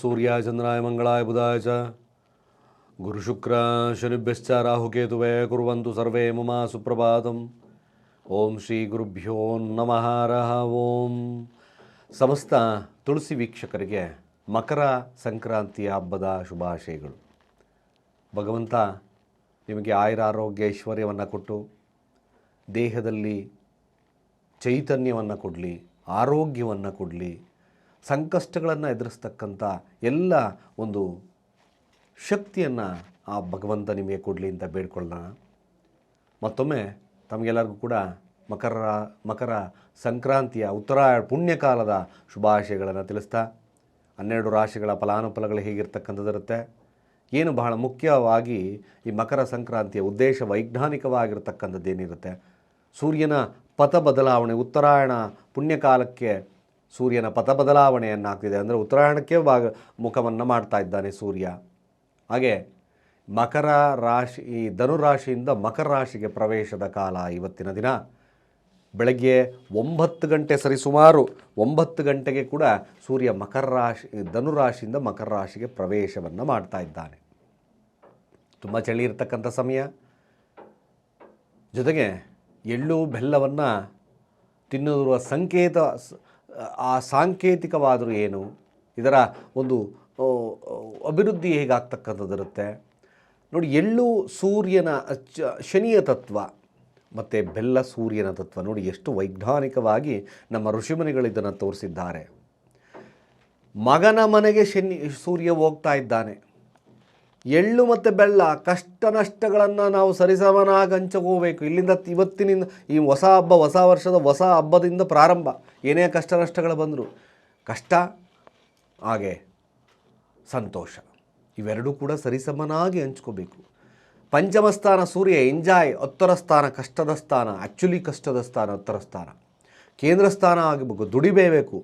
ಸೂರ್ಯ ಚಂದ್ರಾಯ ಮಂಗಳಾಯ ಬುಧಾಯ ಚ ಗುರುಶುಕ್ರ ಶನಿಭ್ಯಶ್ಚ ರಾಹುಕೇತುವೆ ಕುರುವಂತು ಸರ್ವೇ ಮಮ ಸುಪ್ರಭಾತಂ ಓಂ ಶ್ರೀ ಗುರುಭ್ಯೋ ನಮಃ ರಹ ಓಂ ಸಮಸ್ತ ತುಳಸಿ ವೀಕ್ಷಕರಿಗೆ ಮಕರ ಸಂಕ್ರಾಂತಿಯ ಹಬ್ಬದ ಶುಭಾಶಯಗಳು ಭಗವಂತ ನಿಮಗೆ ಆಯುರ ಆರೋಗ್ಯ ಐಶ್ವರ್ಯವನ್ನು ಕೊಟ್ಟು ದೇಹದಲ್ಲಿ ಚೈತನ್ಯವನ್ನು ಕೊಡಲಿ, ಆರೋಗ್ಯವನ್ನು ಕೊಡಲಿ ಸಂಕಷ್ಟಗಳನ್ನು ಎದುರಿಸ್ತಕ್ಕಂಥ ಎಲ್ಲ ಒಂದು ಶಕ್ತಿಯನ್ನು ಆ ಭಗವಂತ ನಿಮಗೆ ಕೊಡಲಿ ಅಂತ ಬೇಡ್ಕೊಳ್ಳೋಣ. ಮತ್ತೊಮ್ಮೆ ತಮಗೆಲ್ಲರಿಗೂ ಕೂಡ ಮಕರ ಮಕರ ಸಂಕ್ರಾಂತಿಯ ಉತ್ತರಾಯಣ ಪುಣ್ಯಕಾಲದ ಶುಭಾಶಯಗಳನ್ನು ತಿಳಿಸ್ತಾ, ಹನ್ನೆರಡು ರಾಶಿಗಳ ಫಲಾನುಫಲಗಳು ಹೇಗಿರ್ತಕ್ಕಂಥದ್ದಿರುತ್ತೆ ಏನು ಬಹಳ ಮುಖ್ಯವಾಗಿ ಈ ಮಕರ ಸಂಕ್ರಾಂತಿಯ ಉದ್ದೇಶ ವೈಜ್ಞಾನಿಕವಾಗಿರ್ತಕ್ಕಂಥದ್ದೇನಿರುತ್ತೆ ಸೂರ್ಯನ ಪಥ ಬದಲಾವಣೆ ಉತ್ತರಾಯಣ ಪುಣ್ಯಕಾಲಕ್ಕೆ ಸೂರ್ಯನ ಪಥ ಬದಲಾವಣೆಯನ್ನಾಗ್ತಿದೆ ಅಂದರೆ ಉತ್ತರಾಯಣಕ್ಕೆ ಭಾಗ ಮುಖವನ್ನು ಮಾಡ್ತಾ ಇದ್ದಾನೆ ಸೂರ್ಯ. ಹಾಗೆ ಮಕರ ರಾಶಿ, ಈ ಧನುರಾಶಿಯಿಂದ ಮಕರ ರಾಶಿಗೆ ಪ್ರವೇಶದ ಕಾಲ ಇವತ್ತಿನ ದಿನ. ಬೆಳಗ್ಗೆ ಒಂಬತ್ತು ಗಂಟೆ ಸರಿಸುಮಾರು ಒಂಬತ್ತು ಗಂಟೆಗೆ ಕೂಡ ಸೂರ್ಯ ಮಕರ ರಾಶಿ, ಧನುರಾಶಿಯಿಂದ ಮಕರ ರಾಶಿಗೆ ಪ್ರವೇಶವನ್ನು ಮಾಡ್ತಾ ಇದ್ದಾನೆ. ತುಂಬ ಚಳಿ ಇರತಕ್ಕಂಥ ಸಮಯ. ಜೊತೆಗೆ ಎಳ್ಳು ಬೆಲ್ಲವನ್ನು ತಿನ್ನುವ ಸಂಕೇತ ಆ ಸಾಂಕೇತಿಕವಾದರೂ ಏನು? ಇದರ ಒಂದು ಅಭಿವೃದ್ಧಿ ಹೇಗಾಗ್ತಕ್ಕಂಥದ್ದಿರುತ್ತೆ? ನೋಡಿ, ಎಳ್ಳು ಸೂರ್ಯನ ಶನಿಯ ತತ್ವ ಮತ್ತು ಬೆಲ್ಲ ಸೂರ್ಯನ ತತ್ವ ನೋಡಿ ಎಷ್ಟು ವೈಜ್ಞಾನಿಕವಾಗಿ ನಮ್ಮ ಋಷಿಮುನಿಗಳು ಇದನ್ನು ತೋರಿಸಿದ್ದಾರೆ. ಮಗನ ಮನೆಗೆ ಶನಿ, ಸೂರ್ಯ ಹೋಗ್ತಾ ಇದ್ದಾನೆ. ಎಳ್ಳು ಮತ್ತು ಬೆಲ್ಲ, ಕಷ್ಟ ನಷ್ಟಗಳನ್ನು ನಾವು ಸರಿಸಮನಾಗಿ ಹಂಚಕೋಬೇಕು ಇಲ್ಲಿಂದ ಇವತ್ತಿನಿಂದ ಈ ಹೊಸ ಹಬ್ಬ, ಹೊಸ ವರ್ಷದ ಹೊಸ ಹಬ್ಬದಿಂದ ಪ್ರಾರಂಭ. ಏನೇ ಕಷ್ಟ ನಷ್ಟಗಳು ಬಂದರೂ. ಕಷ್ಟ, ಹಾಗೆ ಸಂತೋಷ. ಇವೆರಡೂ ಕೂಡ ಸರಿಸಮನಾಗಿ ಹಂಚ್ಕೋಬೇಕು. ಪಂಚಮ ಸ್ಥಾನ ಸೂರ್ಯ, ಎಂಜಾಯ್, ಹತ್ತರ ಸ್ಥಾನ, ಕಷ್ಟದ ಸ್ಥಾನ ಆ್ಯಕ್ಚುಲಿ ಕಷ್ಟದ ಸ್ಥಾನ, ಹತ್ತರ ಸ್ಥಾನ. ಕೇಂದ್ರ ಸ್ಥಾನ ಆಗಬೇಕು, ದುಡಿಬೇಬೇಕು.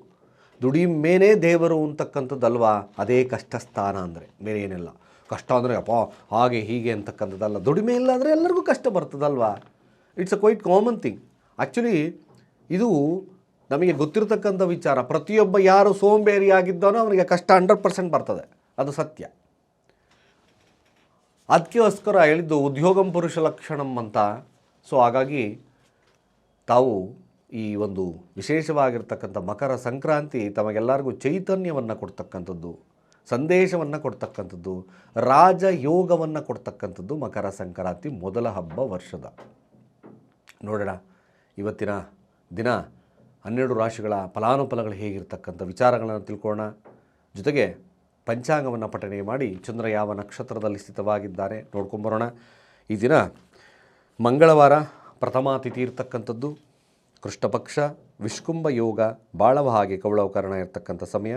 ದುಡಿಮೇನೇ ದೇವರು ಅಂತಕ್ಕಂಥದ್ದಲ್ವಾ? ಅದೇ ಕಷ್ಟ ಸ್ಥಾನ ಅಂದರೆ ಬೇರೆ ಏನಿಲ್ಲ ಕಷ್ಟ ಅಂದರೆ, ಅಪ್ಪ, ಹಾಗೆ, ಹೀಗೆ ಅಂತಕ್ಕಂಥದ್ದಲ್ಲ. ದುಡಿಮೆ ಇಲ್ಲ ಅಂದರೆ ಎಲ್ಲರಿಗೂ ಕಷ್ಟ ಬರ್ತದಲ್ವಾ? It's a quite common thing actually ಇದು ನಮಗೆ ಗೊತ್ತಿರತಕ್ಕಂಥ ವಿಚಾರ. ಪ್ರತಿಯೊಬ್ಬ ಯಾರು ಸೋಂಬೇರಿಯಾಗಿದ್ದಾನೋ ಅವನಿಗೆ ಕಷ್ಟ ಹಂಡ್ರೆಡ್ ಪರ್ಸೆಂಟ್ ಬರ್ತದೆ. ಅದು ಸತ್ಯ. ಅದಕ್ಕೋಸ್ಕರ ಹೇಳಿದ್ದು ಉದ್ಯೋಗಂ ಪುರುಷ ಲಕ್ಷಣಂ ಅಂತ. ಸೊ ಹಾಗಾಗಿ ತಾವು ಈ ಒಂದು ವಿಶೇಷವಾಗಿರ್ತಕ್ಕಂಥ ಮಕರ ಸಂಕ್ರಾಂತಿ ತಮಗೆಲ್ಲರಿಗೂ ಚೈತನ್ಯವನ್ನು ಕೊಡ್ತಕ್ಕಂಥದ್ದು. ಸಂದೇಶವನ್ನು ಕೊಡ್ತಕ್ಕಂಥದ್ದು, ರಾಜಯೋಗವನ್ನು ಕೊಡ್ತಕ್ಕಂಥದ್ದು ಮಕರ ಸಂಕ್ರಾಂತಿ ಮೊದಲ ಹಬ್ಬ ವರ್ಷದ. ನೋಡೋಣ, ಇವತ್ತಿನ ದಿನ ಹನ್ನೆರಡು ರಾಶಿಗಳ ಫಲಾನುಫಲಗಳು ಹೇಗಿರ್ತಕ್ಕಂಥ ವಿಚಾರಗಳನ್ನು ತಿಳ್ಕೊಳ್ಳೋಣ. ಜೊತೆಗೆ ಪಂಚಾಂಗವನ್ನು ಪಠಣೆ ಮಾಡಿ ಚಂದ್ರ ಯಾವ ನಕ್ಷತ್ರದಲ್ಲಿ ಸ್ಥಿತವಾಗಿದ್ದಾರೆ. ನೋಡ್ಕೊಂಬರೋಣ ಈ ದಿನ ಮಂಗಳವಾರ ಪ್ರಥಮ ತಿಥಿ ಇರ್ತಕ್ಕಂಥದ್ದು. ಕೃಷ್ಣಪಕ್ಷ ವಿಷ್ಕುಂಭ ಯೋಗ ಬಾಳವ ಹಾಗೆ ಕವಳವಕರಣ ಇರತಕ್ಕಂಥ ಸಮಯ.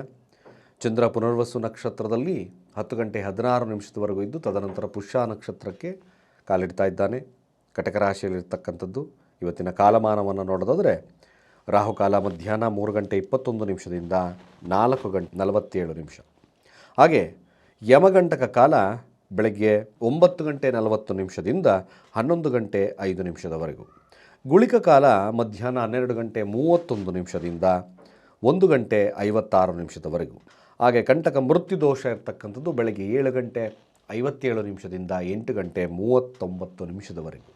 ಚಂದ್ರ ಪುನರ್ವಸು ನಕ್ಷತ್ರದಲ್ಲಿ ಹತ್ತು ಗಂಟೆ ಹದಿನಾರು ನಿಮಿಷದವರೆಗೂ ಇದ್ದು ತದನಂತರ ಪುಷ್ಯ ನಕ್ಷತ್ರಕ್ಕೆ ಕಾಲಿಡ್ತಾ ಇದ್ದಾನೆ. ಕಟಕ ರಾಶಿಯಲ್ಲಿರ್ತಕ್ಕಂಥದ್ದು ಇವತ್ತಿನ ಕಾಲಮಾನವನ್ನು ನೋಡೋದಾದರೆ ರಾಹುಕಾಲ ಮಧ್ಯಾಹ್ನ ಮೂರು ಗಂಟೆ ಇಪ್ಪತ್ತೊಂದು ನಿಮಿಷದಿಂದ ನಾಲ್ಕು ಗಂಟೆ ನಲವತ್ತೇಳು ನಿಮಿಷ. ಹಾಗೆ ಯಮಗಂಟಕ ಕಾಲ ಬೆಳಗ್ಗೆ ಒಂಬತ್ತು ಗಂಟೆ ನಲವತ್ತು ನಿಮಿಷದಿಂದ ಹನ್ನೊಂದು ಗಂಟೆ ಐದು ನಿಮಿಷದವರೆಗೂ. ಗುಳಿಕ ಕಾಲ ಮಧ್ಯಾಹ್ನ ಹನ್ನೆರಡು ಗಂಟೆ ಮೂವತ್ತೊಂದು ನಿಮಿಷದಿಂದ ಒಂದು ಗಂಟೆ ಐವತ್ತಾರು ನಿಮಿಷದವರೆಗೂ. ಹಾಗೆ ಕಂಟಕ ಮೃತ್ಯು ದೋಷ ಇರತಕ್ಕಂಥದ್ದು ಬೆಳಗ್ಗೆ ಏಳು ಗಂಟೆ ಐವತ್ತೇಳು ನಿಮಿಷದಿಂದ ಎಂಟು ಗಂಟೆ ಮೂವತ್ತೊಂಬತ್ತು ನಿಮಿಷದವರೆಗೂ.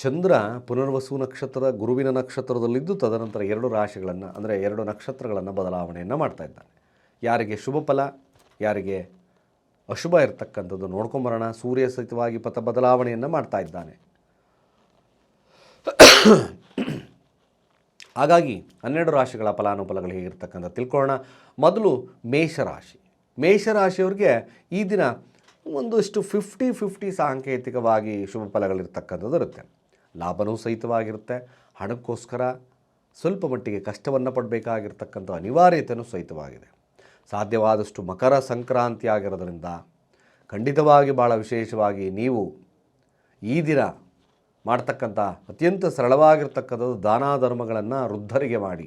ಚಂದ್ರ ಪುನರ್ವಸು ನಕ್ಷತ್ರ, ಗುರುವಿನ ನಕ್ಷತ್ರದಲ್ಲಿದ್ದು ತದನಂತರ ಎರಡು ರಾಶಿಗಳನ್ನು, ಅಂದರೆ ಎರಡು ನಕ್ಷತ್ರಗಳನ್ನು ಬದಲಾವಣೆಯನ್ನು ಮಾಡ್ತಾ ಇದ್ದಾನೆ. ಯಾರಿಗೆ ಶುಭ ಫಲ, ಯಾರಿಗೆ ಅಶುಭ ಇರತಕ್ಕಂಥದ್ದು ನೋಡ್ಕೊಂಬರೋಣ. ಸೂರ್ಯ ಸಹಿತವಾಗಿ ಪಥ ಬದಲಾವಣೆಯನ್ನು ಮಾಡ್ತಾ ಇದ್ದಾನೆ. ಹಾಗಾಗಿ ಹನ್ನೆರಡು ರಾಶಿಗಳ ಫಲಾನುಫಲಗಳು ಹೇಗಿರ್ತಕ್ಕಂಥ ತಿಳ್ಕೊಳ್ಳೋಣ. ಮೊದಲು ಮೇಷರಾಶಿ. ಮೇಷರಾಶಿಯವ್ರಿಗೆ ಈ ದಿನ ಒಂದಷ್ಟು ಫಿಫ್ಟಿ ಫಿಫ್ಟಿ ಸಾಂಕೇತಿಕವಾಗಿ ಶುಭ ಫಲಗಳಿರ್ತಕ್ಕಂಥದ್ದು ಇರುತ್ತೆ. ಲಾಭನೂ ಸಹಿತವಾಗಿರುತ್ತೆ. ಹಣಕ್ಕೋಸ್ಕರ ಸ್ವಲ್ಪ ಮಟ್ಟಿಗೆ ಕಷ್ಟವನ್ನು ಪಡಬೇಕಾಗಿರ್ತಕ್ಕಂಥ ಅನಿವಾರ್ಯತೆಯೂ ಸಹಿತವಾಗಿದೆ. ಸಾಧ್ಯವಾದಷ್ಟು ಮಕರ ಸಂಕ್ರಾಂತಿ ಆಗಿರೋದ್ರಿಂದ ಖಂಡಿತವಾಗಿ ಭಾಳ ವಿಶೇಷವಾಗಿ ನೀವು ಈ ದಿನ ಮಾಡ್ತಕ್ಕಂಥ ಅತ್ಯಂತ ಸರಳವಾಗಿರ್ತಕ್ಕಂಥದ್ದು ದಾನ ಧರ್ಮಗಳನ್ನು ವೃದ್ಧರಿಗೆ ಮಾಡಿ.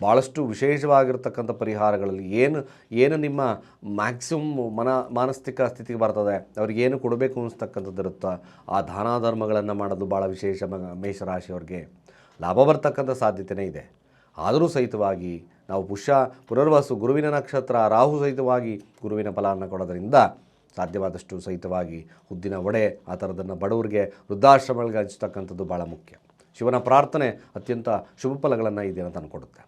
ಭಾಳಷ್ಟು ವಿಶೇಷವಾಗಿರ್ತಕ್ಕಂಥ ಪರಿಹಾರಗಳಲ್ಲಿ ಏನು ಏನು ನಿಮ್ಮ ಮ್ಯಾಕ್ಸಿಮಮ್ ಮನ, ಮಾನಸಿಕ ಸ್ಥಿತಿಗೆ ಬರ್ತದೆ, ಅವ್ರಿಗೆ ಏನು ಕೊಡಬೇಕು ಅನಿಸ್ತಕ್ಕಂಥದ್ದು ಇರುತ್ತೋ, ಆ ದಾನ ಧರ್ಮಗಳನ್ನು ಮಾಡೋದು ಭಾಳ ವಿಶೇಷ ಮೇಷರಾಶಿಯವ್ರಿಗೆ. ಲಾಭ ಬರ್ತಕ್ಕಂಥ ಸಾಧ್ಯತೆಯೇ ಇದೆ. ಆದರೂ ಸಹಿತವಾಗಿ ನಾವು ಪುಷ್ಯ, ಪುನರ್ವಾಸು ಗುರುವಿನ ನಕ್ಷತ್ರ, ರಾಹು ಸಹಿತವಾಗಿ ಗುರುವಿನ ಫಲವನ್ನು ಕೊಡೋದ್ರಿಂದ ಸಾಧ್ಯವಾದಷ್ಟು ಸಹಿತವಾಗಿ ಉದ್ದಿನ ವಡೆ ಆ ಥರದನ್ನು ಬಡವರಿಗೆ ವೃದ್ಧಾಶ್ರಮಗಳಿಗೆ ಹಂಚ್ತಕ್ಕಂಥದ್ದು ಭಾಳ ಮುಖ್ಯ. ಶಿವನ ಪ್ರಾರ್ಥನೆ ಅತ್ಯಂತ ಶುಭ ಫಲಗಳನ್ನು ಈ ದಿನ ತಂದುಕೊಡುತ್ತೆ.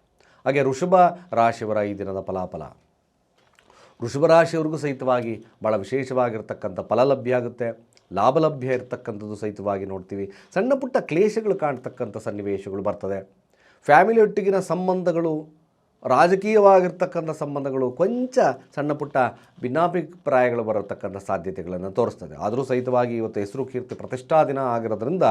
ಹಾಗೆ ಋಷಭ ರಾಶಿಯವರ ಈ ದಿನದ ಫಲಾಫಲ. ವೃಷಭ ರಾಶಿಯವ್ರಿಗೂ ಸಹಿತವಾಗಿ ಭಾಳ ವಿಶೇಷವಾಗಿರ್ತಕ್ಕಂಥ ಫಲ ಲಭ್ಯ ಆಗುತ್ತೆ. ಲಾಭ ಲಭ್ಯ ಇರತಕ್ಕಂಥದ್ದು ಸಹಿತವಾಗಿ ನೋಡ್ತೀವಿ. ಸಣ್ಣ ಪುಟ್ಟ ಕ್ಲೇಶಗಳು ಕಾಣ್ತಕ್ಕಂಥ ಸನ್ನಿವೇಶಗಳು ಬರ್ತದೆ. ಫ್ಯಾಮಿಲಿಯೊಟ್ಟಿಗಿನ ಸಂಬಂಧಗಳು ರಾಜಕೀಯವಾಗಿರ್ತಕ್ಕಂಥ ಸಂಬಂಧಗಳು ಕೊಂಚ ಸಣ್ಣ ಪುಟ್ಟ ಭಿನ್ನಾಭಿಪ್ರಾಯಗಳು ಬರತಕ್ಕಂಥ ಸಾಧ್ಯತೆಗಳನ್ನು ತೋರಿಸ್ತದೆ. ಆದರೂ ಸಹಿತವಾಗಿ ಇವತ್ತು ಹೆಸರು ಕೀರ್ತಿ ಪ್ರತಿಷ್ಠಾ ದಿನ ಆಗಿರೋದ್ರಿಂದ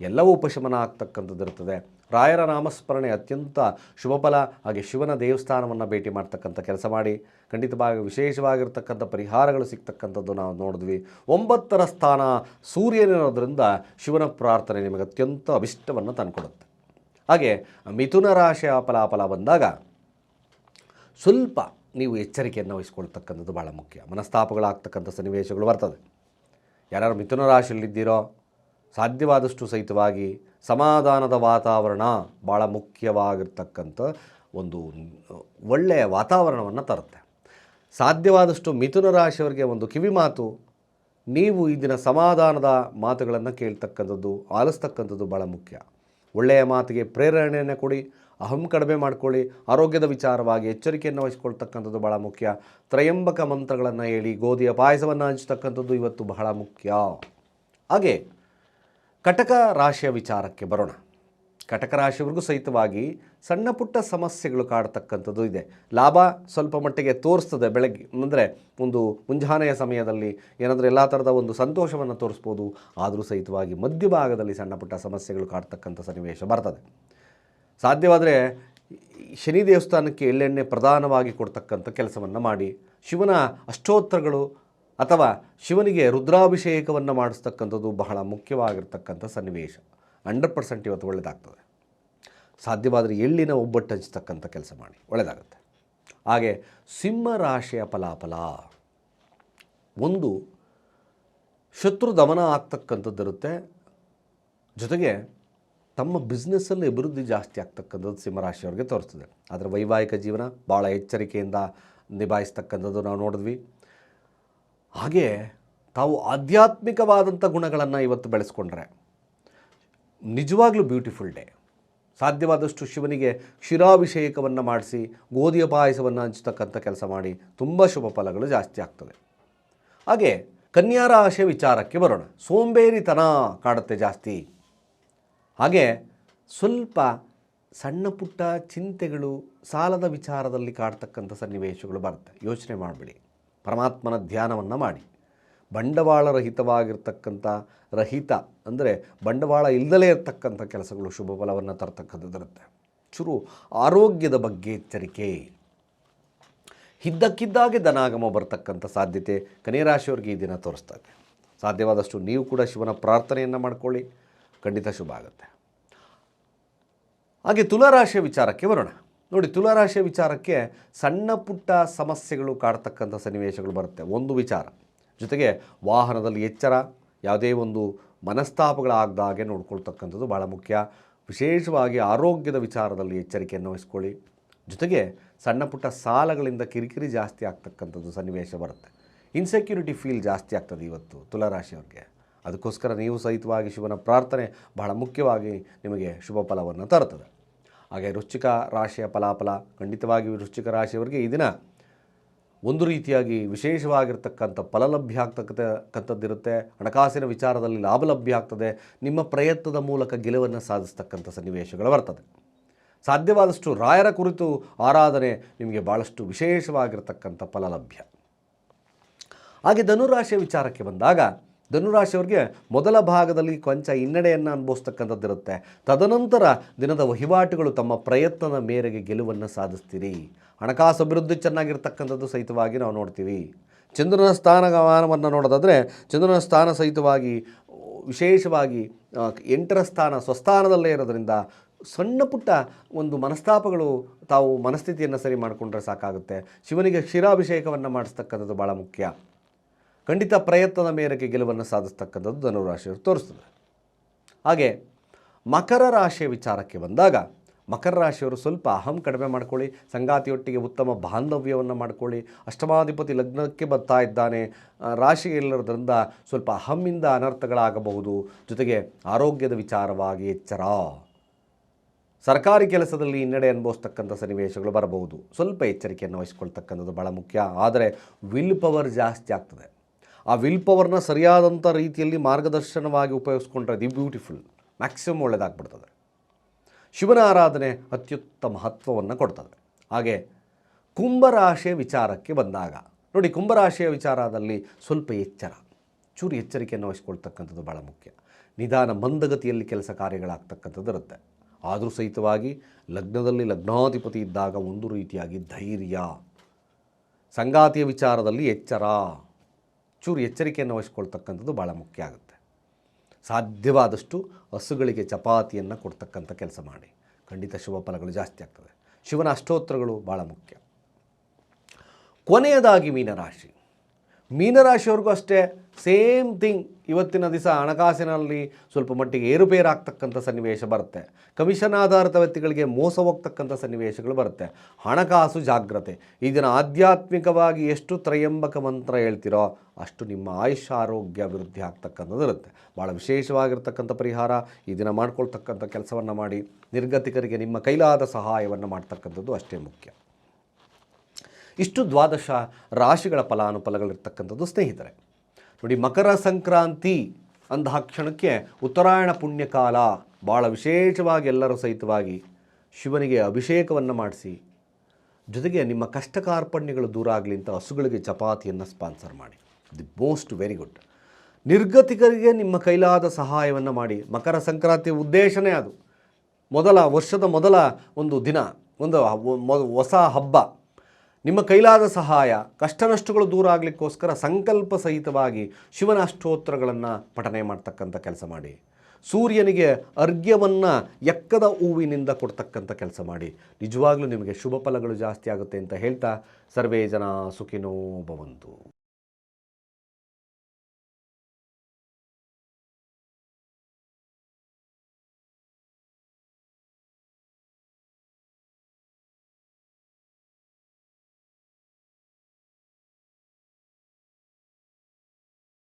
ಎಲ್ಲವೂ ಉಪಶಮನ ಆಗ್ತಕ್ಕಂಥದ್ದು ಇರ್ತದೆ. ರಾಯರ ನಾಮಸ್ಮರಣೆ ಅತ್ಯಂತ ಶುಭಫಲ ಹಾಗೆ ಶಿವನ ದೇವಸ್ಥಾನವನ್ನು ಭೇಟಿ ಮಾಡ್ತಕ್ಕಂಥ ಕೆಲಸ ಮಾಡಿ, ಖಂಡಿತವಾಗಿ ವಿಶೇಷವಾಗಿರ್ತಕ್ಕಂಥ ಪರಿಹಾರಗಳು ಸಿಗ್ತಕ್ಕಂಥದ್ದು ನಾವು ನೋಡಿದ್ವಿ. ಒಂಬತ್ತರ ಸ್ಥಾನ ಸೂರ್ಯನಿರೋದ್ರಿಂದ ಶಿವನ ಪ್ರಾರ್ಥನೆ ನಿಮಗೆ ಅತ್ಯಂತ ಅಭಿಷ್ಟವನ್ನು ತಂದುಕೊಡುತ್ತೆ. ಹಾಗೆ ಮಿಥುನ ರಾಶಿಯ ಫಲಾಫಲ ಬಂದಾಗ ಸ್ವಲ್ಪ ನೀವು ಎಚ್ಚರಿಕೆಯನ್ನು ವಹಿಸ್ಕೊಳ್ತಕ್ಕಂಥದ್ದು ಭಾಳ ಮುಖ್ಯ. ಮನಸ್ತಾಪಗಳಾಗ್ತಕ್ಕಂಥ ಸನ್ನಿವೇಶಗಳು ಬರ್ತದೆ. ಯಾರು ಮಿಥುನ ರಾಶಿಯಲ್ಲಿದ್ದೀರೋ, ಸಾಧ್ಯವಾದಷ್ಟು ಸಹಿತವಾಗಿ ಸಮಾಧಾನದ ವಾತಾವರಣ ಭಾಳ ಮುಖ್ಯವಾಗಿರ್ತಕ್ಕಂಥ ಒಂದು ಒಳ್ಳೆಯ ವಾತಾವರಣವನ್ನು ತರುತ್ತೆ. ಸಾಧ್ಯವಾದಷ್ಟು ಮಿಥುನ ರಾಶಿಯವರಿಗೆ ಒಂದು ಕಿವಿ ಮಾತು, ನೀವು ಈ ದಿನ ಸಮಾಧಾನದ ಮಾತುಗಳನ್ನು ಕೇಳ್ತಕ್ಕಂಥದ್ದು, ಆಲಿಸ್ತಕ್ಕಂಥದ್ದು ಭಾಳ ಮುಖ್ಯ. ಒಳ್ಳೆಯ ಮಾತಿಗೆ ಪ್ರೇರಣೆಯನ್ನು ಕೊಡಿ ಅಹಂ ಕಡಿಮೆ ಮಾಡ್ಕೊಳ್ಳಿ, ಆರೋಗ್ಯದ ವಿಚಾರವಾಗಿ ಎಚ್ಚರಿಕೆಯನ್ನು ವಹಿಸ್ಕೊಳ್ತಕ್ಕಂಥದ್ದು ಬಹಳ ಮುಖ್ಯ. ತ್ರಯಂಬಕ ಮಂತ್ರಗಳನ್ನು ಹೇಳಿ, ಗೋಧಿಯ ಪಾಯಸವನ್ನು ಹಂಚ್ತಕ್ಕಂಥದ್ದು ಇವತ್ತು ಬಹಳ ಮುಖ್ಯ. ಹಾಗೆ, ಕಟಕ ರಾಶಿಯ ವಿಚಾರಕ್ಕೆ ಬರೋಣ. ಕಟಕ ರಾಶಿಯವರೆಗೂ ಸಹಿತವಾಗಿ ಸಣ್ಣ ಪುಟ್ಟ ಸಮಸ್ಯೆಗಳು ಕಾಡ್ತಕ್ಕಂಥದ್ದು ಇದೆ. ಲಾಭ ಸ್ವಲ್ಪ ಮಟ್ಟಿಗೆ ತೋರಿಸ್ತದೆ ಬೆಳಗ್ಗೆ, ಅಂದರೆ ಒಂದು ಮುಂಜಾನೆಯ ಸಮಯದಲ್ಲಿ ಏನಾದರೂ ಎಲ್ಲ ಥರದ ಒಂದು ಸಂತೋಷವನ್ನು ತೋರಿಸ್ಬೋದು, ಆದರೂ ಸಹಿತವಾಗಿ ಮಧ್ಯಭಾಗದಲ್ಲಿ ಸಣ್ಣ ಪುಟ್ಟ ಸಮಸ್ಯೆಗಳು ಕಾಡ್ತಕ್ಕಂಥ ಸನ್ನಿವೇಶ ಬರ್ತದೆ. ಸಾಧ್ಯವಾದರೆ ಶನಿ ದೇವಸ್ಥಾನಕ್ಕೆ ಎಳ್ಳೆಣ್ಣೆ ಪ್ರಧಾನವಾಗಿ ಕೊಡ್ತಕ್ಕಂಥ ಕೆಲಸವನ್ನು ಮಾಡಿ, ಶಿವನ ಅಷ್ಟೋತ್ತರಗಳು ಅಥವಾ ಶಿವನಿಗೆ ರುದ್ರಾಭಿಷೇಕವನ್ನು ಮಾಡಿಸ್ತಕ್ಕಂಥದ್ದು ಬಹಳ ಮುಖ್ಯವಾಗಿರ್ತಕ್ಕಂಥ ಸನ್ನಿವೇಶ. ಹಂಡ್ರೆಡ್ ಪರ್ಸೆಂಟ್ ಇವತ್ತು ಒಳ್ಳೆಯದಾಗ್ತದೆ ಸಾಧ್ಯವಾದರೆ ಎಳ್ಳಿನ ಒಬ್ಬಟ್ಟು ಹಂಚ್ತಕ್ಕಂಥ ಕೆಲಸ ಮಾಡಿ ಒಳ್ಳೆಯದಾಗುತ್ತೆ ಹಾಗೆ ಸಿಂಹ ರಾಶಿಯ ಫಲಾಫಲ, ಒಂದು ಶತ್ರು ದಮನ ಆಗ್ತಕ್ಕಂಥದ್ದಿರುತ್ತೆ. ಜೊತೆಗೆ ತಮ್ಮ ಬಿಸ್ನೆಸ್ಸಲ್ಲಿ ಅಭಿವೃದ್ಧಿ ಜಾಸ್ತಿ ಆಗ್ತಕ್ಕಂಥದ್ದು ಸಿಂಹರಾಶಿಯವ್ರಿಗೆ ತೋರಿಸ್ತದೆ. ಆದರೆ ವೈವಾಹಿಕ ಜೀವನ ಭಾಳ ಎಚ್ಚರಿಕೆಯಿಂದ ನಿಭಾಯಿಸ್ತಕ್ಕಂಥದ್ದು ನಾವು ನೋಡಿದ್ವಿ. ಹಾಗೆ ತಾವು ಆಧ್ಯಾತ್ಮಿಕವಾದಂಥ ಗುಣಗಳನ್ನು ಇವತ್ತು ಬೆಳೆಸ್ಕೊಂಡ್ರೆ ನಿಜವಾಗ್ಲೂ ಬ್ಯೂಟಿಫುಲ್ ಡೇ ಸಾಧ್ಯವಾದಷ್ಟು ಶಿವನಿಗೆ ಕ್ಷೀರಾಭಿಷೇಕವನ್ನು ಮಾಡಿಸಿ, ಗೋಧಿಯ ಪಾಯಸವನ್ನು ಹಂಚತಕ್ಕಂಥ ಕೆಲಸ ಮಾಡಿ ತುಂಬ ಶುಭ ಫಲಗಳು ಜಾಸ್ತಿ ಆಗ್ತದೆ ಹಾಗೆ ಕನ್ಯಾರಾಶೆ ವಿಚಾರಕ್ಕೆ ಬರೋಣ. ಸೋಂಬೇರಿತನ ಕಾಡುತ್ತೆ ಜಾಸ್ತಿ. ಹಾಗೆ ಸ್ವಲ್ಪ ಸಣ್ಣ ಪುಟ್ಟ ಚಿಂತೆಗಳು ಸಾಲದ ವಿಚಾರದಲ್ಲಿ ಕಾಡ್ತಕ್ಕಂಥ ಸನ್ನಿವೇಶಗಳು ಬರುತ್ತೆ. ಯೋಚನೆ ಮಾಡಬೇಡಿ. ಪರಮಾತ್ಮನ ಧ್ಯಾನವನ್ನು ಮಾಡಿ. ಬಂಡವಾಳ ರಹಿತವಾಗಿರ್ತಕ್ಕಂಥ ರಹಿತ ಅಂದರೆ ಬಂಡವಾಳ ಇಲ್ಲದಲೇ ಇರತಕ್ಕಂಥ ಕೆಲಸಗಳು ಶುಭ ಫಲವನ್ನು ತರ್ತಕ್ಕಂಥದ್ದಿರುತ್ತೆ ಚೂರು ಆರೋಗ್ಯದ ಬಗ್ಗೆ ಎಚ್ಚರಿಕೆ. ಇದ್ದಕ್ಕಿದ್ದಾಗೆ ಧನಾಗಮ ಬರತಕ್ಕಂಥ ಸಾಧ್ಯತೆ ಕನ್ಯರಾಶಿಯವರಿಗೆ ಈ ದಿನ ತೋರಿಸ್ತಾ ಇದೆ. ಸಾಧ್ಯವಾದಷ್ಟು ನೀವು ಕೂಡ ಶಿವನ ಪ್ರಾರ್ಥನೆಯನ್ನು ಮಾಡ್ಕೊಳ್ಳಿ. ಖಂಡಿತ ಶುಭ ಆಗುತ್ತೆ. ಹಾಗೆ ತುಲಾರಾಶಿಯ ವಿಚಾರಕ್ಕೆ ಬರೋಣ. ನೋಡಿ, ತುಲಾರಾಶಿಯ ವಿಚಾರಕ್ಕೆ ಸಣ್ಣ ಪುಟ್ಟ ಸಮಸ್ಯೆಗಳು ಕಾಡ್ತಕ್ಕಂಥ ಸನ್ನಿವೇಶಗಳು ಬರುತ್ತೆ. ಒಂದು ವಿಚಾರ. ಜೊತೆಗೆ ವಾಹನದಲ್ಲಿ ಎಚ್ಚರ, ಯಾವುದೇ ಒಂದು ಮನಸ್ತಾಪಗಳಾಗದ ಹಾಗೆ ನೋಡ್ಕೊಳ್ತಕ್ಕಂಥದ್ದು ಭಾಳ ಮುಖ್ಯ. ವಿಶೇಷವಾಗಿ ಆರೋಗ್ಯದ ವಿಚಾರದಲ್ಲಿ ಎಚ್ಚರಿಕೆಯನ್ನು ವಹಿಸ್ಕೊಳ್ಳಿ. ಜೊತೆಗೆ ಸಣ್ಣ ಪುಟ್ಟ ಸಾಲಗಳಿಂದ ಕಿರಿಕಿರಿ ಜಾಸ್ತಿ ಆಗ್ತಕ್ಕಂಥದ್ದು ಸನ್ನಿವೇಶ ಬರುತ್ತೆ. ಇನ್ಸೆಕ್ಯೂರಿಟಿ ಫೀಲ್ ಜಾಸ್ತಿ ಆಗ್ತದೆ ಇವತ್ತು ತುಲಾರಾಶಿಯವ್ರಿಗೆ. ಅದಕ್ಕೋಸ್ಕರ ನೀವು ಸಹಿತವಾಗಿ ಶಿವನ ಪ್ರಾರ್ಥನೆ ಬಹಳ ಮುಖ್ಯವಾಗಿ ನಿಮಗೆ ಶುಭ ಫಲವನ್ನು ತರುತ್ತದೆ. ಹಾಗೆ ವೃಶ್ಚಿಕ ರಾಶಿಯ ಫಲಾಫಲ ಖಂಡಿತವಾಗಿ ವೃಶ್ಚಿಕ ರಾಶಿಯವರಿಗೆ ಈ ದಿನ ಒಂದು ರೀತಿಯಾಗಿ ವಿಶೇಷವಾಗಿರ್ತಕ್ಕಂಥ ಫಲ ಲಭ್ಯ ಆಗ್ತಕ್ಕಂಥದ್ದಿರುತ್ತೆ ಹಣಕಾಸಿನ ವಿಚಾರದಲ್ಲಿ ಲಾಭ ಲಭ್ಯ ಆಗ್ತದೆ. ನಿಮ್ಮ ಪ್ರಯತ್ನದ ಮೂಲಕ ಗೆಲುವನ್ನು ಸಾಧಿಸ್ತಕ್ಕಂಥ ಸನ್ನಿವೇಶಗಳು ಬರ್ತದೆ. ಸಾಧ್ಯವಾದಷ್ಟು ರಾಯರ ಕುರಿತು ಆರಾಧನೆ ನಿಮಗೆ ಭಾಳಷ್ಟು ವಿಶೇಷವಾಗಿರ್ತಕ್ಕಂಥ ಫಲ ಲಭ್ಯ. ಹಾಗೆ ಧನುರಾಶಿಯ ವಿಚಾರಕ್ಕೆ ಬಂದಾಗ ಧನುರಾಶಿಯವರಿಗೆ ಮೊದಲ ಭಾಗದಲ್ಲಿ ಕೊಂಚ ಹಿನ್ನಡೆಯನ್ನು ಅನುಭವಿಸ್ತಕ್ಕಂಥದ್ದಿರುತ್ತೆ. ತದನಂತರ ದಿನದ ವಹಿವಾಟುಗಳು ತಮ್ಮ ಪ್ರಯತ್ನದ ಮೇರೆಗೆ ಗೆಲುವನ್ನು ಸಾಧಿಸ್ತೀರಿ. ಹಣಕಾಸು ಅಭಿವೃದ್ಧಿ ಚೆನ್ನಾಗಿರ್ತಕ್ಕಂಥದ್ದು ಸಹಿತವಾಗಿ ನಾವು ನೋಡ್ತೀವಿ. ಚಂದ್ರನ ಸ್ಥಾನಮಾನವನ್ನು ನೋಡೋದಾದರೆ, ಚಂದ್ರನ ಸ್ಥಾನ ಸಹಿತವಾಗಿ ವಿಶೇಷವಾಗಿ ಎಂಟರ ಸ್ಥಾನ ಸ್ವಸ್ಥಾನದಲ್ಲೇ ಇರೋದರಿಂದ ಸಣ್ಣ ಪುಟ್ಟ ಒಂದು ಮನಸ್ತಾಪಗಳು ತಾವು ಮನಸ್ಥಿತಿಯನ್ನು ಸರಿ ಮಾಡಿಕೊಂಡ್ರೆ ಸಾಕಾಗುತ್ತೆ. ಶಿವನಿಗೆ ಕ್ಷೀರಾಭಿಷೇಕವನ್ನು ಮಾಡಿಸ್ತಕ್ಕಂಥದ್ದು ಭಾಳ ಮುಖ್ಯ. ಖಂಡಿತ ಪ್ರಯತ್ನದ ಮೇರೆಗೆ ಗೆಲುವನ್ನು ಸಾಧಿಸ್ತಕ್ಕಂಥದ್ದು ಧನುರಾಶಿಯವರು ತೋರಿಸ್ತದೆ. ಹಾಗೆ ಮಕರ ರಾಶಿಯ ವಿಚಾರಕ್ಕೆ ಬಂದಾಗ ಮಕರ ರಾಶಿಯವರು ಸ್ವಲ್ಪ ಅಹಂ ಕಡಿಮೆ ಮಾಡ್ಕೊಳ್ಳಿ, ಸಂಗಾತಿಯೊಟ್ಟಿಗೆ ಉತ್ತಮ ಬಾಂಧವ್ಯವನ್ನು ಮಾಡ್ಕೊಳ್ಳಿ, ಅಷ್ಟಮಾಧಿಪತಿ ಲಗ್ನಕ್ಕೆ ಬರ್ತಾ ಇದ್ದಾನೆ ರಾಶಿ ಇಲ್ಲದ್ರಿಂದ ಸ್ವಲ್ಪ ಅಹಮ್ಮಿಂದ ಅನರ್ಥಗಳಾಗಬಹುದು, ಜೊತೆಗೆ ಆರೋಗ್ಯದ ವಿಚಾರವಾಗಿ ಎಚ್ಚರ. ಸರ್ಕಾರಿ ಕೆಲಸದಲ್ಲಿ ಹಿನ್ನಡೆ ಅನುಭವಿಸ್ತಕ್ಕಂಥ ಸನ್ನಿವೇಶಗಳು ಬರಬಹುದು. ಸ್ವಲ್ಪ ಎಚ್ಚರಿಕೆಯನ್ನು ವಹಿಸ್ಕೊಳ್ತಕ್ಕಂಥದ್ದು ಭಾಳ ಮುಖ್ಯ. ಆದರೆ ವಿಲ್ ಪವರ್ ಜಾಸ್ತಿ ಆಗ್ತದೆ. ಆ ವಿಲ್ ಪವರ್ನ ಸರಿಯಾದಂಥ ರೀತಿಯಲ್ಲಿ ಮಾರ್ಗದರ್ಶನವಾಗಿ ಉಪಯೋಗಿಸ್ಕೊಂಡ್ರೆ ದಿ ಬ್ಯೂಟಿಫುಲ್, ಮ್ಯಾಕ್ಸಿಮಮ್ ಒಳ್ಳೆಯದಾಗ್ಬಿಡ್ತದೆ ಶಿವನ ಆರಾಧನೆ ಅತ್ಯುತ್ತ ಮಹತ್ವವನ್ನು ಕೊಡ್ತದೆ. ಹಾಗೆ ಕುಂಭರಾಶಿಯ ವಿಚಾರಕ್ಕೆ ಬಂದಾಗ, ನೋಡಿ ಕುಂಭರಾಶಿಯ ವಿಚಾರದಲ್ಲಿ ಸ್ವಲ್ಪ ಎಚ್ಚರ, ಚೂರು ಎಚ್ಚರಿಕೆಯನ್ನು ವಹಿಸ್ಕೊಳ್ತಕ್ಕಂಥದ್ದು ಭಾಳ ಮುಖ್ಯ. ನಿಧಾನ ಮಂದಗತಿಯಲ್ಲಿ ಕೆಲಸ ಕಾರ್ಯಗಳಾಗ್ತಕ್ಕಂಥದ್ದು ಇರುತ್ತೆ. ಆದರೂ ಸಹಿತವಾಗಿ ಲಗ್ನದಲ್ಲಿ ಲಗ್ನಾಧಿಪತಿ ಇದ್ದಾಗ ಒಂದು ರೀತಿಯಾಗಿ ಧೈರ್ಯ. ಸಂಗಾತಿಯ ವಿಚಾರದಲ್ಲಿ ಎಚ್ಚರ. ಚೂರು ಎಚ್ಚರಿಕೆಯನ್ನು ವಹಿಸ್ಕೊಳ್ತಕ್ಕಂಥದ್ದು ಭಾಳ ಮುಖ್ಯ ಆಗುತ್ತೆ. ಸಾಧ್ಯವಾದಷ್ಟು ಹಸುಗಳಿಗೆ ಚಪಾತಿಯನ್ನು ಕೊಡ್ತಕ್ಕಂಥ ಕೆಲಸ ಮಾಡಿ. ಖಂಡಿತ ಶುಭ ಫಲಗಳು ಜಾಸ್ತಿ ಆಗ್ತದೆ. ಶಿವನ ಅಷ್ಟೋತ್ತರಗಳು ಭಾಳ ಮುಖ್ಯ. ಕೊನೆಯದಾಗಿ ಮೀನರಾಶಿ. ಮೀನರಾಶಿಯವ್ರಿಗೂ ಅಷ್ಟೇ ಸೇಮ್ ಥಿಂಗ್. ಇವತ್ತಿನ ದಿವಸ ಹಣಕಾಸಿನಲ್ಲಿ ಸ್ವಲ್ಪ ಮಟ್ಟಿಗೆ ಏರುಪೇರಾಗ್ತಕ್ಕಂಥ ಸನ್ನಿವೇಶ ಬರುತ್ತೆ. ಕಮಿಷನ್ ಆಧಾರಿತ ವ್ಯಕ್ತಿಗಳಿಗೆ ಮೋಸ ಹೋಗ್ತಕ್ಕಂಥ ಸನ್ನಿವೇಶಗಳು ಬರುತ್ತೆ. ಹಣಕಾಸು ಜಾಗ್ರತೆ. ಈ ದಿನ ಆಧ್ಯಾತ್ಮಿಕವಾಗಿ ಎಷ್ಟು ತ್ರಯಂಬಕ ಮಂತ್ರ ಹೇಳ್ತಿರೋ ಅಷ್ಟು ನಿಮ್ಮ ಆಯುಷ್ಯ ಆರೋಗ್ಯ ಅಭಿವೃದ್ಧಿ ಆಗ್ತಕ್ಕಂಥದ್ದು ಇರುತ್ತೆ. ಭಾಳ ವಿಶೇಷವಾಗಿರ್ತಕ್ಕಂಥ ಪರಿಹಾರ. ಈ ದಿನ ಮಾಡ್ಕೊಳ್ತಕ್ಕಂಥ ಕೆಲಸವನ್ನು ಮಾಡಿ ನಿರ್ಗತಿಕರಿಗೆ ನಿಮ್ಮ ಕೈಲಾದ ಸಹಾಯವನ್ನು ಮಾಡ್ತಕ್ಕಂಥದ್ದು ಅಷ್ಟೇ ಮುಖ್ಯ. ಇಷ್ಟು ದ್ವಾದಶ ರಾಶಿಗಳ ಫಲಾನುಫಲಗಳಿರ್ತಕ್ಕಂಥದ್ದು ಸ್ನೇಹಿತರೆ. ನೋಡಿ, ಮಕರ ಸಂಕ್ರಾಂತಿ ಅಂದ ಕ್ಷಣಕ್ಕೆ ಉತ್ತರಾಯಣ ಪುಣ್ಯಕಾಲ ಭಾಳ ವಿಶೇಷವಾಗಿ ಎಲ್ಲರೂ ಸಹಿತವಾಗಿ ಶಿವನಿಗೆ ಅಭಿಷೇಕವನ್ನು ಮಾಡಿಸಿ, ಜೊತೆಗೆ ನಿಮ್ಮ ಕಷ್ಟ ಕಾರ್ಪಣ್ಯಗಳು ದೂರ ಆಗಲಿ ಅಂತ ಹಸುಗಳಿಗೆ ಚಪಾತಿಯನ್ನು ಸ್ಪಾನ್ಸರ್ ಮಾಡಿ. ದಿ ಮೋಸ್ಟ್ ವೆರಿ ಗುಡ್ ನಿರ್ಗತಿಕರಿಗೆ ನಿಮ್ಮ ಕೈಲಾದ ಸಹಾಯವನ್ನು ಮಾಡಿ. ಮಕರ ಸಂಕ್ರಾಂತಿಯ ಉದ್ದೇಶನೇ ಅದು. ಮೊದಲ ವರ್ಷದ ಮೊದಲ ಒಂದು ದಿನ, ಒಂದು ಹೊಸ ಹಬ್ಬ. ನಿಮ್ಮ ಕೈಲಾದ ಸಹಾಯ ಕಷ್ಟ ನಷ್ಟಗಳು ದೂರ ಆಗಲಿಕ್ಕೋಸ್ಕರ ಸಂಕಲ್ಪ ಸಹಿತವಾಗಿ ಶಿವನ ಅಷ್ಟೋತ್ತರಗಳನ್ನು ಪಠನೆ ಮಾಡ್ತಕ್ಕಂಥ ಕೆಲಸ ಮಾಡಿ. ಸೂರ್ಯನಿಗೆ ಅರ್ಘ್ಯವನ್ನು ಎಕ್ಕದ ಹೂವಿನಿಂದ ಕೊಡ್ತಕ್ಕಂಥ ಕೆಲಸ ಮಾಡಿ. ನಿಜವಾಗ್ಲೂ ನಿಮಗೆ ಶುಭ ಫಲಗಳು ಜಾಸ್ತಿ ಆಗುತ್ತೆ ಅಂತ ಹೇಳ್ತಾ ಸರ್ವೇ ಜನ ಸುಖಿನೋ ಭವಂತು.